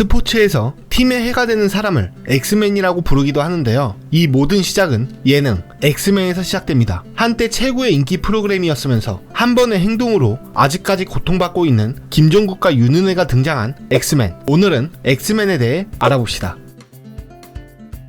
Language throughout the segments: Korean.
스포츠에서 팀의 해가 되는 사람을 엑스맨이라고 부르기도 하는데요. 이 모든 시작은 예능 엑스맨에서 시작됩니다. 한때 최고의 인기 프로그램이었으면서 한 번의 행동으로 아직까지 고통받고 있는 김종국과 윤은혜가 등장한 엑스맨. 오늘은 엑스맨에 대해 알아봅시다.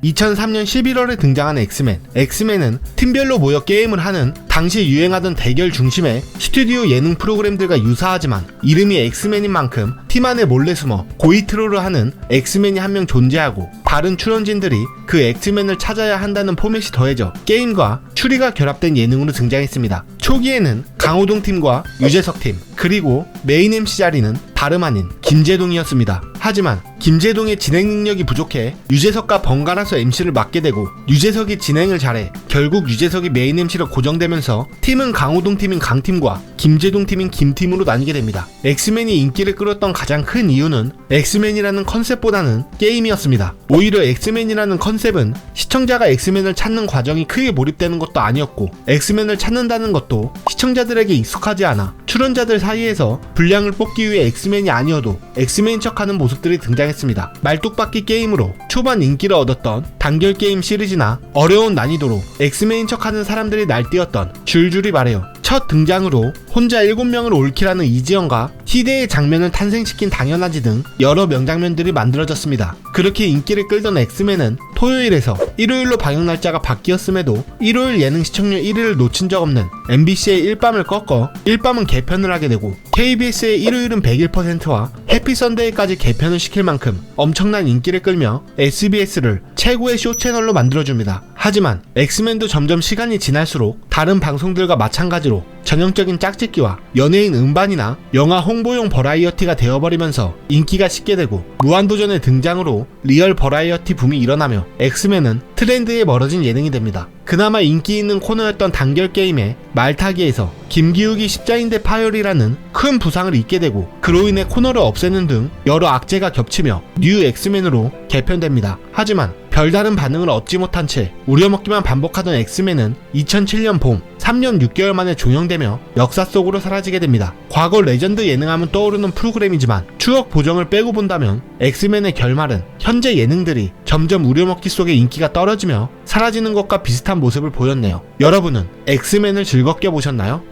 2003년 11월에 등장한 엑스맨. 엑스맨은 팀별로 모여 게임을 하는 당시 유행하던 대결 중심의 스튜디오 예능 프로그램들과 유사하지만 이름이 엑스맨인 만큼 팀 안에 몰래 숨어 고이 트롤을 하는 엑스맨이 한 명 존재하고 다른 출연진들이 그 엑스맨을 찾아야 한다는 포맷이 더해져 게임과 추리가 결합된 예능으로 등장했습니다. 초기에는 강호동 팀과 유재석 팀 그리고 메인 MC 자리는 다름 아닌 김재동이었습니다. 하지만 김재동의 진행 능력이 부족해 유재석과 번갈아서 MC를 맡게 되고 유재석이 진행을 잘해 결국 유재석이 메인 MC로 고정되면서 팀은 강호동 팀인 강팀과 김재동 팀인 김팀으로 나뉘게 됩니다. 엑스맨이 인기를 끌었던 가장 큰 이유는 엑스맨이라는 컨셉보다는 게임이었습니다. 오히려 엑스맨이라는 컨셉은 시청자가 엑스맨을 찾는 과정이 크게 몰입되는 것도 아니었고 엑스맨을 찾는다는 것도 시청자들에게 익숙하지 않아 출연자들 사이에서 분량을 뽑기 위해 엑스맨이 아니어도 엑스맨인 척하는 모습들이 등장했습니다. 말뚝박기 게임으로 초반 인기를 얻었던 단결 게임 시리즈나 어려운 난이도로 엑스맨인 척하는 사람들이 날뛰었던 줄줄이 말해요. 첫 등장으로 혼자 7명을 올킬하는 이지영과 희대의 장면을 탄생시킨 당연하지 등 여러 명장면들이 만들어졌습니다. 그렇게 인기를 끌던 엑스맨은 토요일에서 일요일로 방영 날짜가 바뀌었음에도 일요일 예능 시청률 1위를 놓친 적 없는 MBC의 일밤을 꺾어 일밤은 개편을 하게 되고 KBS의 일요일은 101%와 해피 선데이까지 개편을 시킬 만큼 엄청난 인기를 끌며 SBS를 최고의 쇼 채널로 만들어줍니다. 하지만 엑스맨도 점점 시간이 지날수록 다른 방송들과 마찬가지로 전형적인 짝짓기와 연예인 음반이나 영화 홍보용 버라이어티가 되어버리면서 인기가 식게 되고 무한도전의 등장으로 리얼 버라이어티 붐이 일어나며 엑스맨은 트렌드에 멀어진 예능이 됩니다. 그나마 인기 있는 코너였던 단결 게임의 말타기에서 김기욱이 십자인대 파열이라는 큰 부상을 입게 되고 그로 인해 코너를 없애는 등 여러 악재가 겹치며 뉴 엑스맨으로 개편됩니다. 하지만 별다른 반응을 얻지 못한 채 우려먹기만 반복하던 엑스맨은 2007년 봄 3년 6개월 만에 종영되며 역사 속으로 사라지게 됩니다. 과거 레전드 예능하면 떠오르는 프로그램이지만 추억 보정을 빼고 본다면 엑스맨의 결말은 현재 예능들이 점점 우려먹기 속에 인기가 떨어지며 사라지는 것과 비슷한 모습을 보였네요. 여러분은 엑스맨을 즐겁게 보셨나요?